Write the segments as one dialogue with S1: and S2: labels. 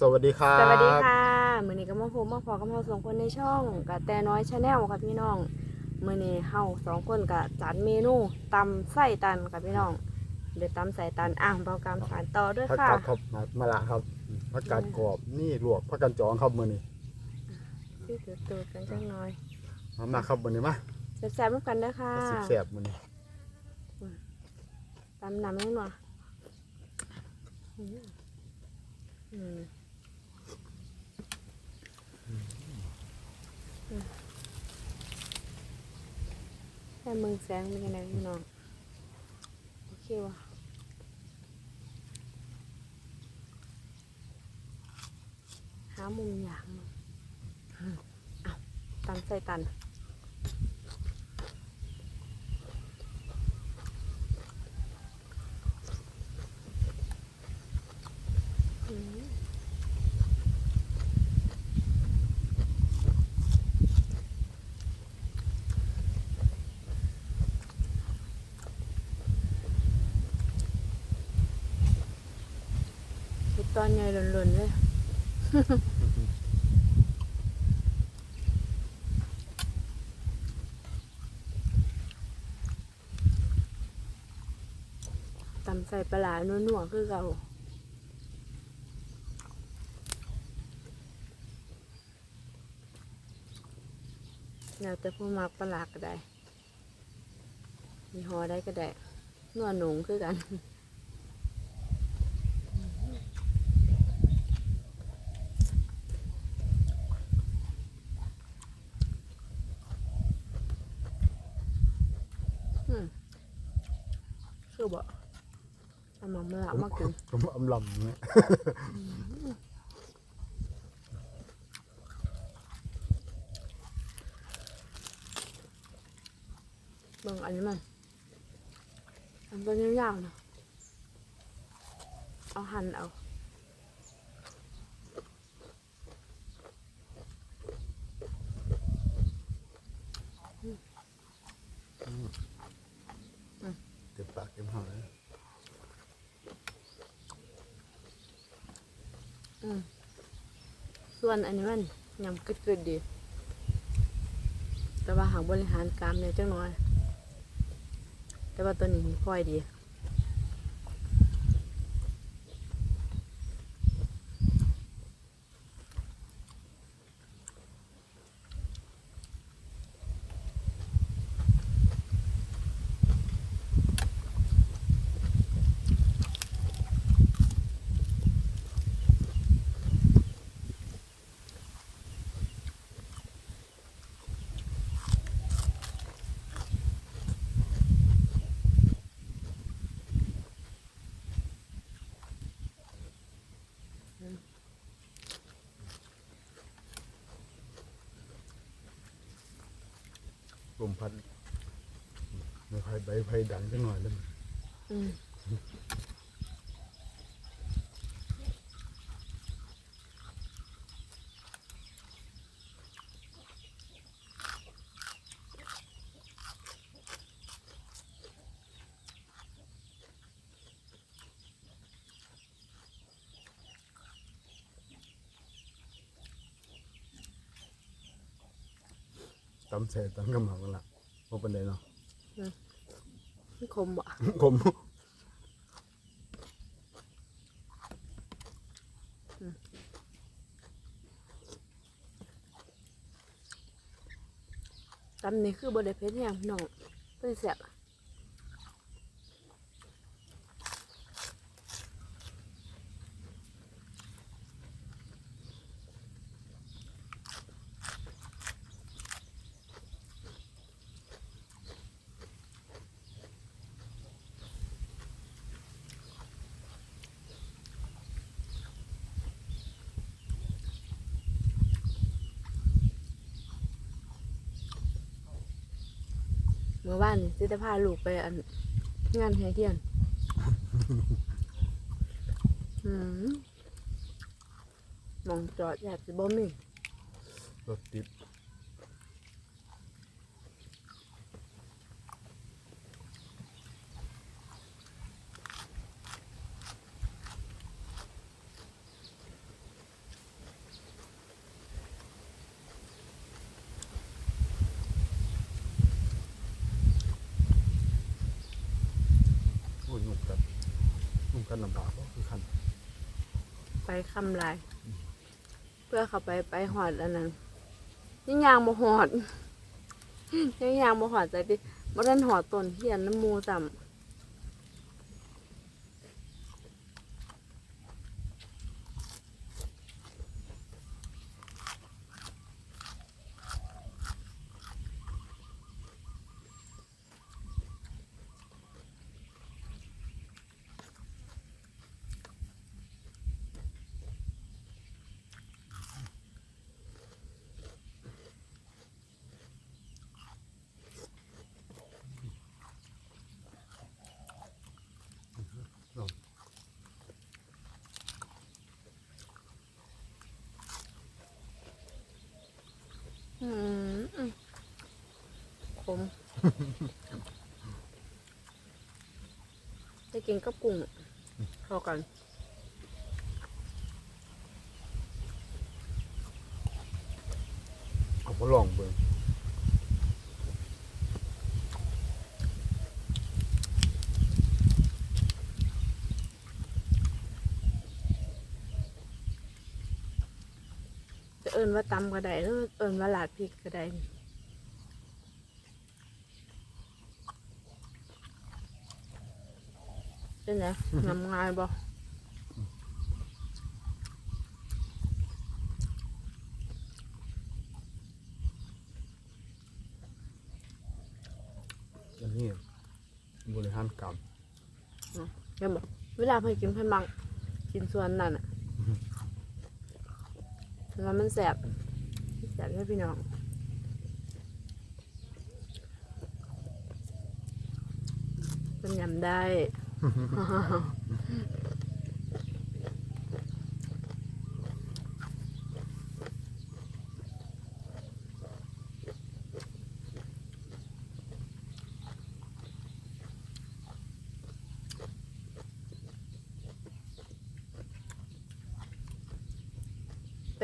S1: สวัสดีครับ
S2: สวัสดีค่ะมือนี้ก็มาพบมาพอกับเราสองคนในช่องกับแต่น้อยชาแนลค่ะพี่น้องมือนี้เฮาสองคนกับจัดเมนูตำไส้ตันค่ะพี่น้อง เดี๋ยวตำใส่ตันอ่างเบากรรมสารต่อด้วย
S1: ผัก
S2: ค่ะ
S1: กาดครับมามาละครับผักกาดกรอบนี่ลวกผักกันจองครับมื้อนี้
S2: ที่ถือตัวกันจังน้อย
S1: มามาครับมื้อนี้มา
S2: แซ่บๆร่วมกันเด้อค่ะ
S1: สิบแซ่บมื้อนี้
S2: ตำน้ำให้หน่อย อืมอืมอืมแค่มึงแสงเป็นยังไงพี่น้อง โอเควะหามุมอยากมาเอาตันใส่ตัน อืมเฮ็ด ตอนใหญ่หล่นๆเลย ตำใส่ปลาร้านัวๆคือเก่าแล้วแต่ผู้มักปลาร้าก็ได้มีหอได้ก็ได้นัวหนงคือกัน อืม คือบ่เอามาเมื่อมากิน
S1: ผมอำลำเนี่ย
S2: เบิ่งอันนี้มันอันตัวยาวๆนะเอาหั่นเอา
S1: เต็มปากเต็มหอย
S2: อืมส่วนอันนี้มันยำกึดกึดดี แต่ว่าหางบริหารกรามเนี่ยจังน้อย แต่ว่าตัวนี้มีค่อยดี
S1: ลมพัดไม่ค่อยใบไผ่ดังจังหน่อยแล้
S2: ว
S1: ตำใส่ตันก็มากันละบ่ปานใดเนาะ
S2: มันคมบ่
S1: ผม
S2: ตำนี้คือบริเพชรอย่างพี่น้องเพื่อแสบเมื่อวานนี่สิจะพาลูกไปอันงานแห่เทียน อืมหมองจอดอยากจะบ่มี
S1: รถติด
S2: ไปคำลาย เพื่อเขาไปไปหอดอันนั้นยังยางบ่หอดยังยางบ่หอดใจดิบ่ทันหอดต้นเทียนน้ำมูซ้ำ อืมอืมขม จะกินกับกุ้งเข้ากัน
S1: เอาพอลองเบิ่ง
S2: จะเอิ้นว่าตำก็ได้หรือเอิ้นว่าลาดพริกก็ได้นี่ เป็นไงงำง่ายบ่
S1: อันนี้บริหารกรรม
S2: เห็นบ่เวลาเพิ่นกินเพิ่นมักกินส่วนนั่นอะแล้วมันแสบแสบให้พี่น้องเป็นยำได้ เป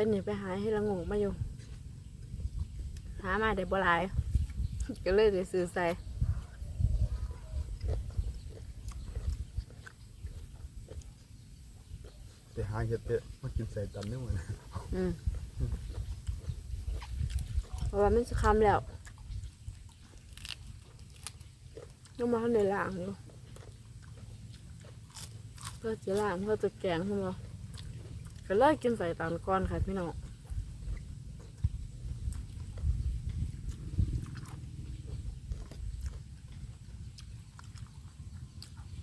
S2: ็นหนีไปหาให้ละงงมาอยู่ หามาได้บ่หลาย ก็เลยได้ซื้อใส่
S1: ไปหาเห็ดเตะมากินใส่ตันนี่หมดน
S2: อืมเพราะว่ามันจะคำแล้วยังมาทำในล่างอยู่เพื่อจะล่างเพื่อจะแกงใช่ไหมก็เลยกินใส่ตามก้อนค่ะพี่น้อง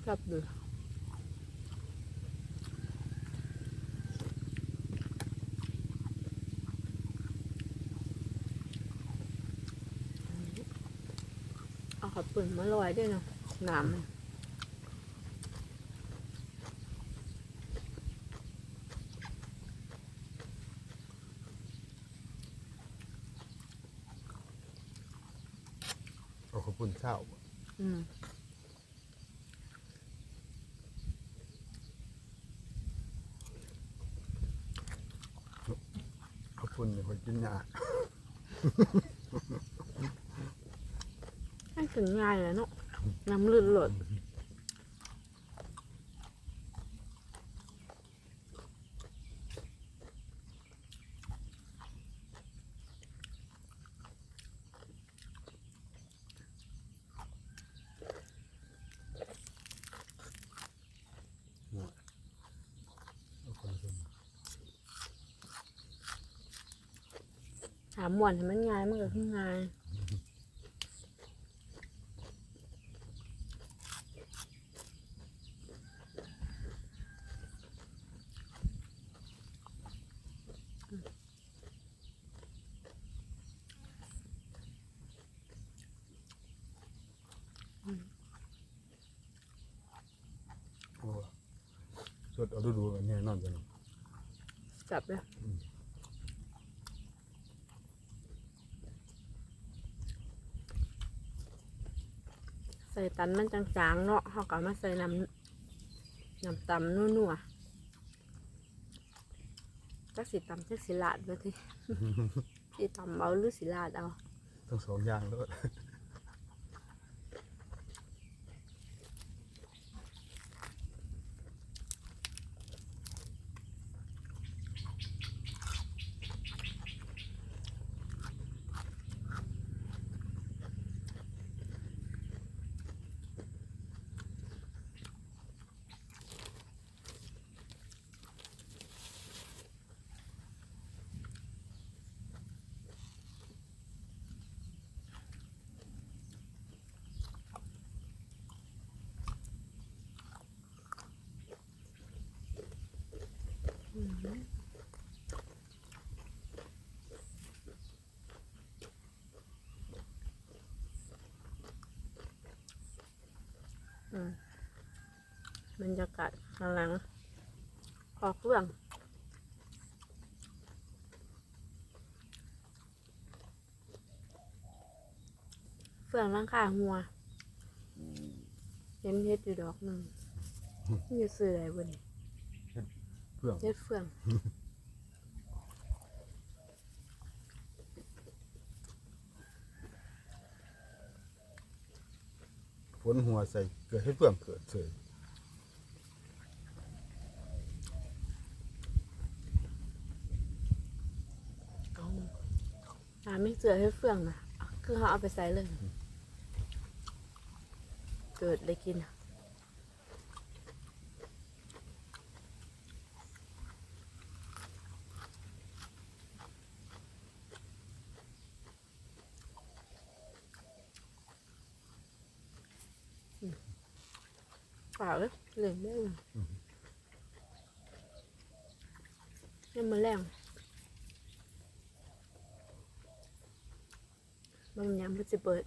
S2: กลับดู เอา ขับปืนมาลอยด้วยเนาะน้ำมัน
S1: เอาข้าวปุ้นเช้า
S2: อืม
S1: ข้าวปุ้นเนี่ยคนกินยาก
S2: ให้ ถึงง่ายเลยเนาะน้ำลื่นหลดถามหมวนให้มันง่ายมันก็คือง่าย
S1: โอ้ส ดเอาดูดูๆแน่นอนจัง
S2: จับเลยใส่ตันมันจางๆเนาะเขาก็มาใส่น้ำน้ำตำนัวๆจักสิตำจักสิลาดไปที สิตำเอาหรือสิลาดเอา
S1: ทั้งสองอย่างแล้ว
S2: บรรยากาศข้างหลังออกเรื่องเฟื่องร่างกายหัวเห็นเฮ็ดอยู่ดอกหนึ่งนี่จะซื้ออะไรบ่นี่
S1: เพื่อง
S2: เฮ็ดเฟื่อง
S1: ฝนหัวใส่เกิดให้เพื่องเกิดเฉย
S2: เอาหาไม่เสือเฮ็ดเฟื่องนะคือเขาเอาไปใส่เลย เกิดได้กินเป ล่าเลยเหลืองได้เลยยังมาแรงบางอย่างมันจะเปิด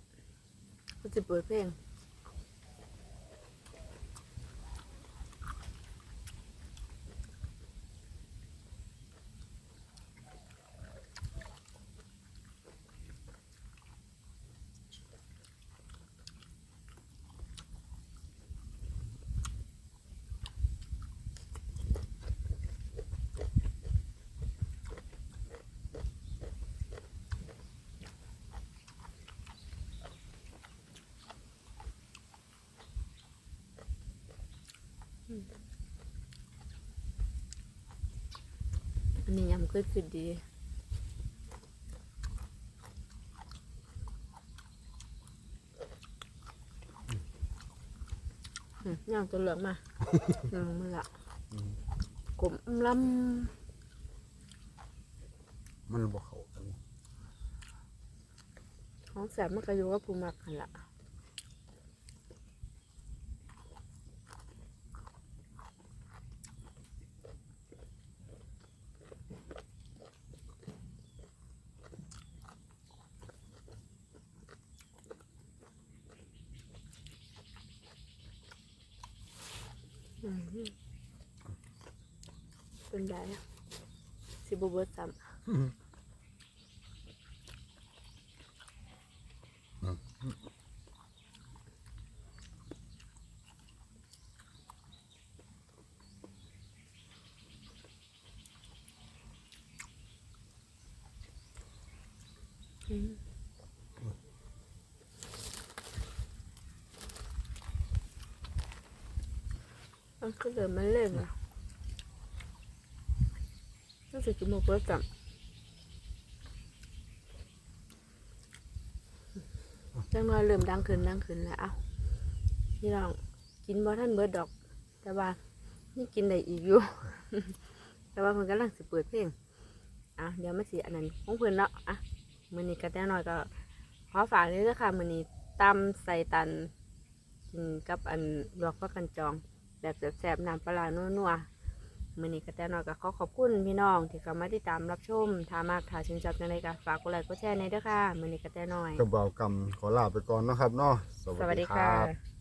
S2: มันจะเปิดเพลง อันนี้ยำก็คือดีอืมย่างตัวเหลืองมาอืมมันละกลมล
S1: มันบ่เข้ากันำ
S2: ของแสบมันก็อยู่กับผู้มักกันละ เป็นไดอะสิบเบิร์ดซ้ำอื มันก็เดินมาเล่นอะรู้สึกจะหมดเพื่อจับจังน้อยเริ่มดังขึ้นดังขึ้นแล้ว เอ้าพี่น้องกินบ่ท่านเบิดดอก แต่ว่านี่กินได้อีกอยู่ แต่ว่าเพิ่นกำลังสิเปิดเพลงอะเดี๋ยวไมาสิอันนั้นของเพิ่นเนาะอะมือนี้ก็แน่นอยก็ขอฝากเลยนะคะมือนี้ตำใส่ตันกินกับอันลวกพักกันจอง แบบแซ่บๆน้ำปลาร้านัวๆมือนี้ก็แน่นอยก็ขอขอบคุณพี่น้องที่เข้ามาติดตามรับชมถ้ามากถ้าชื่นชอบจังไดก็ฝากกดไลค์กดแชร์ในอยเด้อค่ะมือนี้ก็แน่นอย
S1: กระเบากรรมขอลาไปก่อนเนาะครับเนาะ
S2: สวัสดีค่ะ